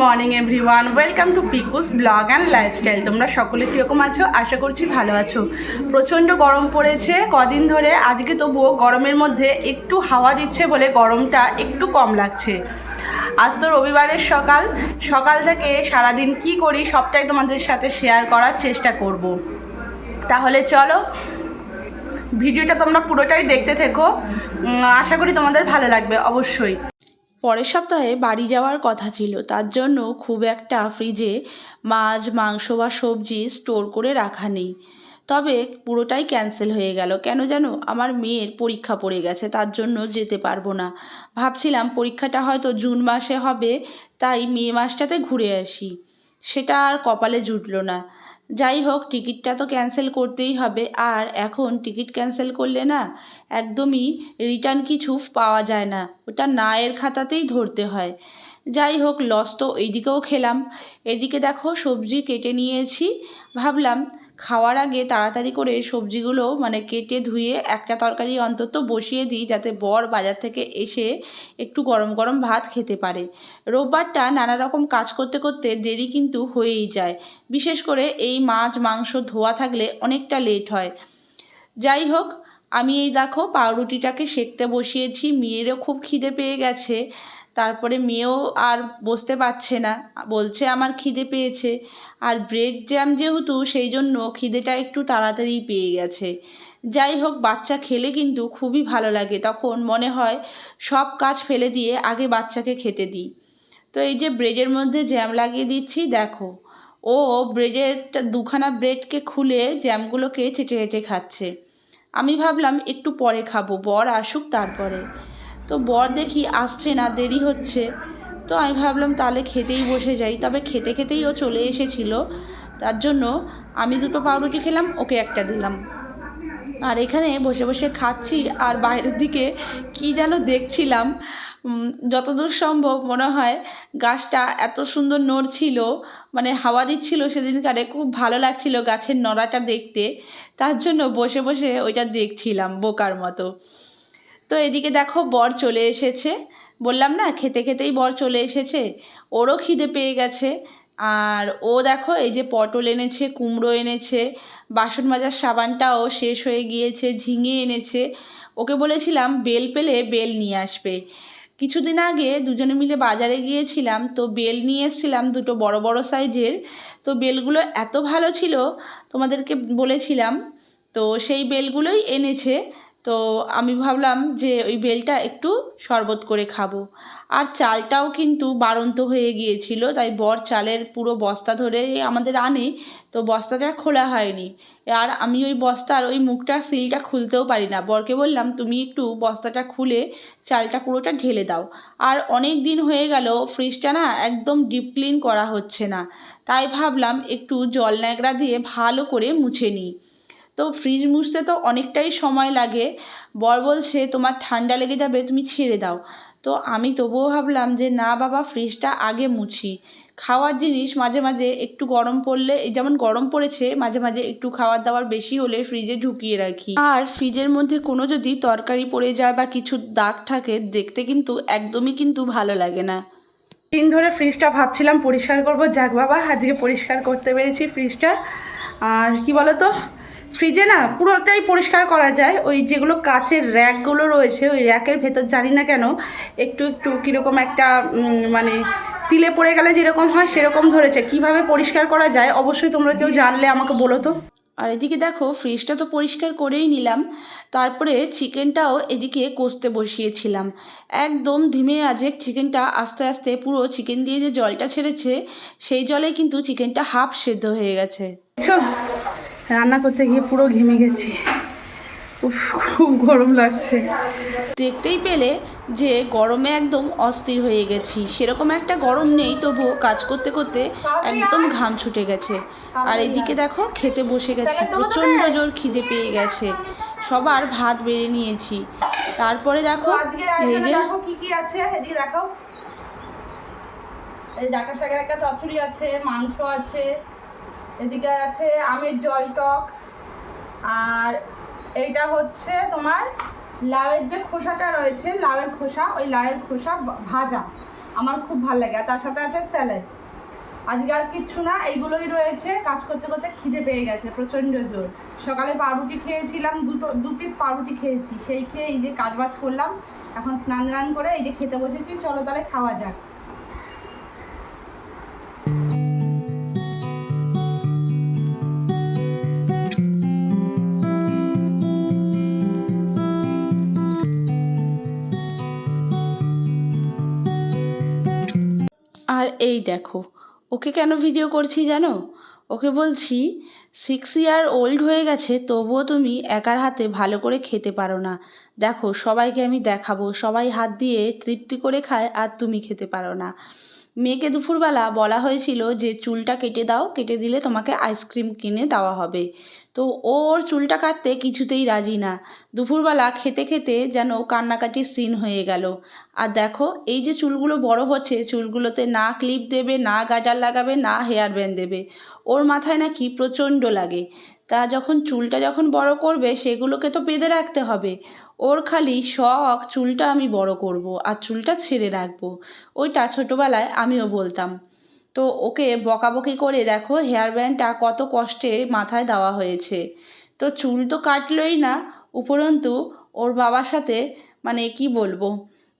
Morning everyone welcome to Piku's blog and lifestyle তোমরা সকলে কীরকম আছো? আশা করছি ভালো আছো। প্রচণ্ড গরম পড়েছে। কদিন ধরে আজকে তবুও গরমের মধ্যে একটু হাওয়া দিচ্ছে বলে গরমটা একটু কম লাগছে। আজ তো রবিবারের সকাল। সকাল থেকে সারাদিন কি করি সবটাই তোমাদের সাথে শেয়ার করার চেষ্টা করব। তাহলে চলো। ভিডিওটা তোমরা পুরোটাই দেখতে থেকো। আশা করি তোমাদের ভালো লাগবে, অবশ্যই। পরের সপ্তাহে বাড়ি যাওয়ার কথা ছিল। তার জন্য খুব একটা ফ্রিজে মাছ, মাংস বা সবজি স্টোর করে রাখা নেই। তবে পুরোটাই ক্যান্সেল হয়ে গেল। কেন জানো? আমার মেয়ের পরীক্ষা পড়ে গেছে, তার জন্য যেতে পারব না। ভাবছিলাম পরীক্ষাটা হয়তো জুন মাসে হবে, তাই মে মাসটাতে ঘুরে আসি। সেটা আর কপালে জুটলো না। যাই হোক টিকিটটা তো ক্যান্সেল করতেই হবে। আর এখন টিকিট ক্যান্সেল করলে না, একদমই রিটার্ন কিছু পাওয়া যায় না। ওটা না এর খাতাতেই ধরতে হয়। যাই হোক লস তো এইদিকেও খেলাম। এদিকে দেখো, সবজি কেটে নিয়েছি। ভাবলাম খাওয়ার আগে তাড়াতাড়ি করে সবজিগুলো মানে কেটে ধুয়ে একটা তরকারি অন্তত বসিয়ে দিই যাতে বর বাজার থেকে এসে একটু গরম গরম ভাত খেতে পারে। রোববারটা নানা রকম কাজ করতে করতে দেরি কিন্তু হয়েই যায়। বিশেষ করে এই মাছ, মাংস ধোয়া থাকলে অনেকটা লেট হয়। যাই হোক, আমি এই দেখো পাউরুটিটাকে সেকতে বসিয়েছি, মেয়েরও খুব খিদে পেয়ে গেছে। তারপরে মেয়েও আর বসতে পারছে না। বলছে, আমার খিদে পেয়েছে। আর ব্রেড জ্যাম যেহেতু, সেই জন্য খিদেটা একটু তাড়াতাড়ি পেয়ে গেছে। যাই হোক, বাচ্চা খেলে কিন্তু খুবই ভালো লাগে। তখন মনে হয়, সব কাজ ফেলে দিয়ে আগে বাচ্চাকে খেতে দিই। তো এই যে ব্রেডের মধ্যে জ্যাম লাগিয়ে দিচ্ছি, দেখো। ও ব্রেডের দুখানা ব্রেডকে খুলে জ্যামগুলোকে চেটে চেটে খাচ্ছে। আমি ভাবলাম, একটু পরে খাব, বর আসুক তারপরে। তো বর দেখি আসছে না, দেরি হচ্ছে। তো আমি ভাবলাম তাহলে খেতেই বসে যাই। তবে খেতে খেতেই ও চলে এসেছিল। তার জন্য আমি দুটো পাউরুটি খেলাম, ওকে একটা দিলাম। আর এখানে বসে বসে খাচ্ছি আর বাইরের দিকে কি যেন দেখছিলাম। যতদূর সম্ভব মনে হয় গাছটা এত সুন্দর নড়ছিল মানে হাওয়া দিচ্ছিল সেদিনকারে, খুব ভালো লাগছিল গাছের নড়াটা দেখতে। তার জন্য বসে বসে ওইটা দেখছিলাম বোকার মতো। তো এদিকে দেখো বর চলে এসেছে। বললাম না, খেতে খেতেই বর চলে এসেছে। ওরও খিদে পেয়ে গেছে। আর ও দেখো, এই যে পটল এনেছে, কুমড়ো এনেছে, বাসন মাজার সাবানটাও শেষ হয়ে গিয়েছে, ঝিঙে এনেছে। ওকে বলেছিলাম, বেল পেলে বেল নিয়ে আসবে। কিছুদিন আগে দুজনে মিলে বাজারে গিয়েছিলাম, তো বেল নিয়ে এসেছিলাম দুটো বড় বড় সাইজের। তো বেলগুলো এত ভালো ছিল, তোমাদেরকে বলেছিলাম, তো সেই বেলগুলোই এনেছে। তো আমি ভাবলাম যে ওই বেলটা একটু শরবত করে খাব। আর চালটাও কিন্তু বাড়ন্ত হয়ে গিয়েছিল, তাই বর চালের পুরো বস্তা ধরে আমাদের আনে, তো বস্তাটা খোলা হয়নি। আর আমি ওই বস্তার ওই মুখটা সিলটা খুলতেও পারি না। বরকে বললাম, তুমি একটু বস্তাটা খুলে চালটা পুরোটা ঢেলে দাও। আর অনেক দিন হয়ে গেল, ফ্রিজটা না একদম ডিপ ক্লিন করা হচ্ছে না। তাই ভাবলাম একটু জল ন্যাকড়া দিয়ে ভালো করে মুছে নিই। তো ফ্রিজ মুছতে তো অনেকটাই সময় লাগে। বর বলছে, তোমার ঠান্ডা লেগে যাবে, তুমি ছেড়ে দাও। তো আমি তবুও ভাবলাম যে, না বাবা ফ্রিজটা আগে মুছি। খাওয়ার জিনিস মাঝে মাঝে একটু গরম পড়লে, এই যেমন গরম পড়েছে, মাঝে মাঝে একটু খাওয়ার দাওয়ার বেশি হলে ফ্রিজে ঢুকিয়ে রাখি। আর ফ্রিজের মধ্যে কোনো যদি তরকারি পড়ে যায় বা কিছু দাগ থাকে, দেখতে কিন্তু একদমই কিন্তু ভালো লাগে না। দিন ধরে ফ্রিজটা ভাবছিলাম পরিষ্কার করব। যাক বাবা, আজকে পরিষ্কার করতে পেরেছি ফ্রিজটা আর কি বলো তো ফ্রিজে না পুরোটাই পরিষ্কার করা যায়। ওই যেগুলো কাচের র্যাকগুলো রয়েছে ওই র্যাকের ভেতর জানি না কেন একটু একটু কীরকম একটা মানে তিলে পড়ে গেলে যেরকম হয় সেরকম ধরেছে। কীভাবে পরিষ্কার করা যায় অবশ্যই তোমরা কেউ জানলে আমাকে বলো তো। আর এদিকে দেখো ফ্রিজটা তো পরিষ্কার করেই নিলাম। তারপরে চিকেনটাও এদিকে কষতে বসিয়েছিলাম। একদম ধিমে আজে চিকেনটা আস্তে আস্তে পুরো চিকেন দিয়ে যে জলটা ছেড়েছে সেই জলে কিন্তু চিকেনটা হাফ সেদ্ধ হয়ে গেছে। রান্না করতে গিয়ে পুরো ঘেমে গেছি। উফ, খুব গরম লাগছে। দেখতেই পেলে যে গরমে একদম অস্থির হয়ে গেছি। সেরকম একটা গরম নেই তবুও কাজ করতে করতে একদম ঘাম ছুটে গেছে। আর এদিকে দেখো খেতে বসে গেছি। প্রচণ্ড জোর খিদে পেয়ে গেছে। সবার ভাত বেড়ে নিয়েছি। তারপরে দেখো এই যে দেখো কি কি আছে? এদিকে দেখাও। এই ডাকা শাকের একটা চচ্চড়ি আছে মাংস আছে। এদিকে আছে আমের জল টক। আর এইটা হচ্ছে তোমার লাউয়ের যে খোসাটা রয়েছে, লাউয়ের খোসা, ওই লাউয়ের খোসা ভাজা। আমার খুব ভালো লাগে। আর তার সাথে আছে স্যালাড। আজকে আর কিচ্ছু না, এইগুলোই রয়েছে। কাজ করতে করতে খিদে পেয়ে গেছে, প্রচণ্ড জোর। সকালে পাউরুটি খেয়েছিলাম, দুটো, দু পিস পাউরুটি খেয়েছি। সেই খেয়ে এই যে কাজ বাজ করলাম, এখন স্নান করে এই যে খেতে বসেছি। চলো তাহলে খাওয়া যাক। এই দেখো, ওকে কেন ভিডিও করছি জানো? ওকে বলছি সিক্স ইয়ার ওল্ড হয়ে গেছে, তবুও তুমি একার হাতে ভালো করে খেতে পারো না। দেখো, সবাইকে আমি দেখাবো, সবাই হাত দিয়ে তৃপ্তি করে খায় আর তুমি খেতে পারো না। মেয়েকে দুপুরবেলা বলা হয়েছিল যে, চুলটা কেটে দাও, কেটে দিলে তোমাকে আইসক্রিম কিনে দেওয়া হবে। তো ওর চুলটা কাটতে কিছুতেই রাজি না। দুপুরবেলা খেতে খেতে যেন কান্নাকাটির সিন হয়ে গেল। আর দেখো, এই যে চুলগুলো বড় হচ্ছে, চুলগুলোতে না ক্লিপ দেবে, না গাজার লাগাবে, না হেয়ার ব্যান্ড দেবে, ওর মাথায় নাকি প্রচণ্ড লাগে। তা যখন চুলটা যখন বড় করবে, সেগুলোকে তো বেঁধে রাখতে হবে। ওর খালি শখ, চুলটা আমি বড় করব, আর চুলটা ছেড়ে রাখব। ওইটা ছোটোবেলায় আমিও বলতাম। তো ওকে বকাবকি করে দেখো হেয়ার ব্যান্ডটা কত কষ্টে মাথায় দেওয়া হয়েছে। তো চুল তো কাটলোই না, উপরন্তু ওর বাবার সাথে মানে কি বলব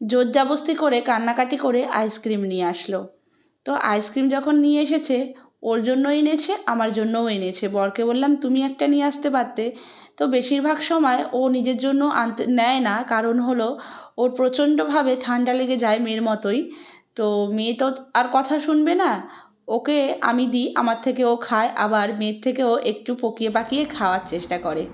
জোর জাবস্তি করে, কান্নাকাটি করে আইসক্রিম নিয়ে আসলো। তো আইসক্রিম যখন নিয়ে এসেছে, ওর জন্য এনেছে, আমার জন্যও এনেছে। বরকে বললাম, তুমি একটা নিয়ে আসতে পারতে। তো বেশিরভাগ সময় ও নিজের জন্য আনতে নেয় না, কারণ হলো ওর প্রচণ্ডভাবে ঠান্ডা লেগে যায় মেয়ের মতোই। তো মেয়ে তো আর কথা শুনবে না। ওকে আমি দিই আমার থেকে ও খায় আবার মেয়ের থেকেও একটু পকিয়ে পাকিয়ে খাওয়ার চেষ্টা করে।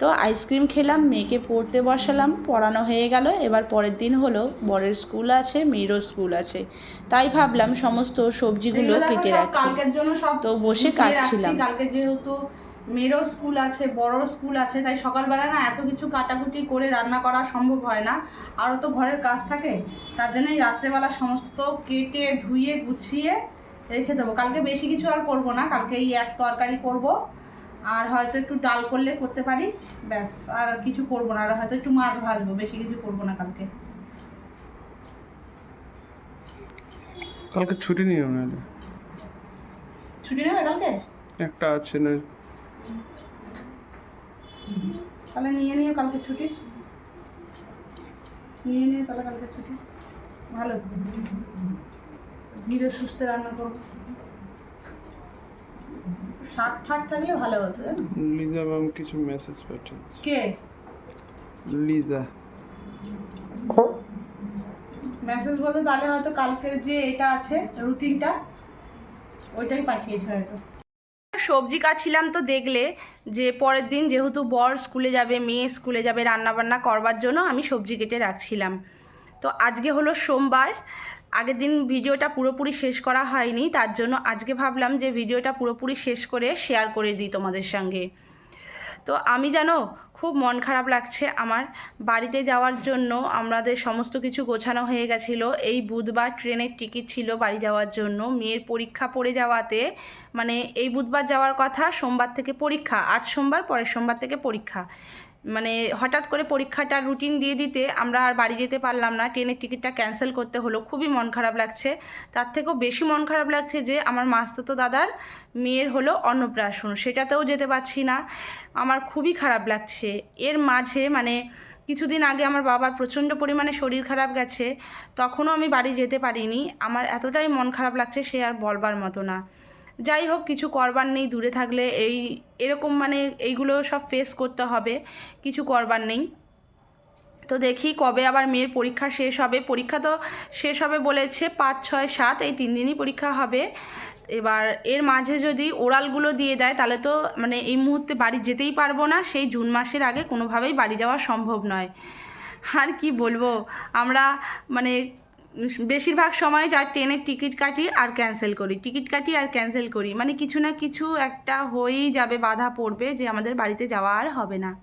তো আইসক্রিম খেলাম মেয়েকে পড়তে বসালাম পড়ানো হয়ে গেল। এবার পরের দিন হলো বরের স্কুল আছে মেয়েরও স্কুল আছে। তাই ভাবলাম সমস্ত সবজিগুলো কেটে রাখি। তো বসে কাটছিলাম। কালকে যেহেতু মেয়েরও স্কুল আছে বড়র স্কুল আছে তাই সকালবেলা না এত কিছু কাটাকুটি করে রান্না করা সম্ভব হয় না। আরও তো ঘরের কাজ থাকে তার জন্যই রাত্রেবেলা সমস্ত কেটে ধুয়ে গুছিয়ে রেখে দেবো। কালকে বেশি কিছু আর করব না কালকে এই এক তরকারি করব। আর হয়তো একটু ডাল করলে করতে পারি ব্যাস আর কিছু করব না। আর হয়তো একটু মাছ ভাজবো বেশি কিছু করব না কালকে। কালকে ছুটি নিও না ছুটি নেবে কালকে? একটা আছে না তাহলে নিয়ে নিও কালকে ছুটি। নিয়ে নিয়ে তাহলে কালকে ছুটি। ভালো। ধীরে সুস্থে রান্না করব শাক ঠাক থাকলে ভালো হতো লিজা ম্যাম কিছু মেসেজ পাঠিয়েছে। কে? লিজা। মেসেজ বলতে তাহলে হয়তো কালকের যে এটা আছে রুটিনটা ওইটাই পাঠিয়েছে হয়তো। সবজি কাটছিলাম তো দেখলে যে পরের দিন যেহেতু বর স্কুলে যাবে, মেয়ে স্কুলে যাবে, রান্নাবান্না করবার জন্য আমি সবজি কেটে রাখছিলাম। তো আজকে হলো সোমবার, আগের দিন ভিডিওটা পুরোপুরি শেষ করা হয়নি, তার জন্য আজকে ভাবলাম যে ভিডিওটা পুরোপুরি শেষ করে শেয়ার করে দিই তোমাদের সঙ্গে। তো আমি জানো খুব মন খারাপ লাগছে আমার। বাড়িতে যাওয়ার জন্য আমাদের সমস্ত কিছু গোছানো হয়ে গেছিল। এই বুধবার ট্রেনের টিকিট ছিল বাড়ি যাওয়ার জন্য। মেয়ের পরীক্ষা পড়ে যাওয়াতে মানে এই বুধবার যাওয়ার কথা, সোমবার থেকে পরীক্ষা, আজ সোমবার, পরের সোমবার থেকে পরীক্ষা। মানে হঠাৎ করে পরীক্ষাটার রুটিন দিয়ে দিতে আমরা আর বাড়ি যেতে পারলাম না। ট্রেনের টিকিটটা ক্যান্সেল করতে হলো। খুবই মন খারাপ লাগছে। তার থেকেও বেশি মন খারাপ লাগছে যে, আমার মাস্তুতো দাদার মেয়ের হলো অন্নপ্রাশন। সেটাতেও যেতে পারছি না। আমার খুবই খারাপ লাগছে। এর মাঝে মানে কিছুদিন আগে আমার বাবার প্রচণ্ড পরিমাণে শরীর খারাপ গেছে। তখনও আমি বাড়ি যেতে পারিনি। আমার এতটাই মন খারাপ লাগছে সে আর বলবার মতো না। যাই হোক কিছু করবার নেই, দূরে থাকলে এই, এরকম মানে এইগুলো সব ফেস করতে হবে, কিছু করবার নেই। তো দেখি কবে আবার মেয়ের পরীক্ষা শেষ হবে। পরীক্ষা তো শেষ হবে বলেছে পাঁচ, ছয়, সাত, এই তিন দিনই পরীক্ষা হবে। এবার এর মাঝে যদি ওরালগুলো দিয়ে দেয়, তাহলে তো মানে এই মুহূর্তে বাড়ি যেতেই পারব না, সেই জুন মাসের আগে কোনোভাবেই বাড়ি যাওয়া সম্ভব নয়। আর কি বলব? আমরা মানে বেশিরভাগ সময় যা ট্রেনের টিকিট কাটি আর ক্যান্সেল করি। টিকিট কাটি আর ক্যান্সেল করি। মানে কিছু না কিছু একটা হয়েই যাবে, বাধা পড়বে যে আমাদের বাড়িতে যাওয়া আর হবে না।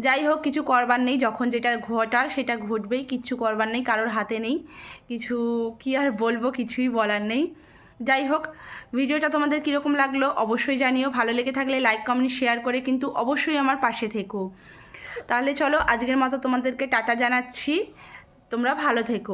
যাই হোক, কিছু করবার নেই। যখন যেটা ঘটার সেটা ঘটবেই। কিচ্ছু করবার নেই, কারোর হাতে নেই। কিছু কি আর বলব, কিছুই বলার নেই। যাই হোক, ভিডিওটা তোমাদের কীরকম লাগল অবশ্যই জানিও। ভালো লেগে থাকলে লাইক, কমেন্ট, শেয়ার করে কিন্তু অবশ্যই আমার পাশে থেকো। তাহলে চলো, আজকের মতো তোমাদেরকে টাটা জানাচ্ছি। তোমরা ভালো থেকো।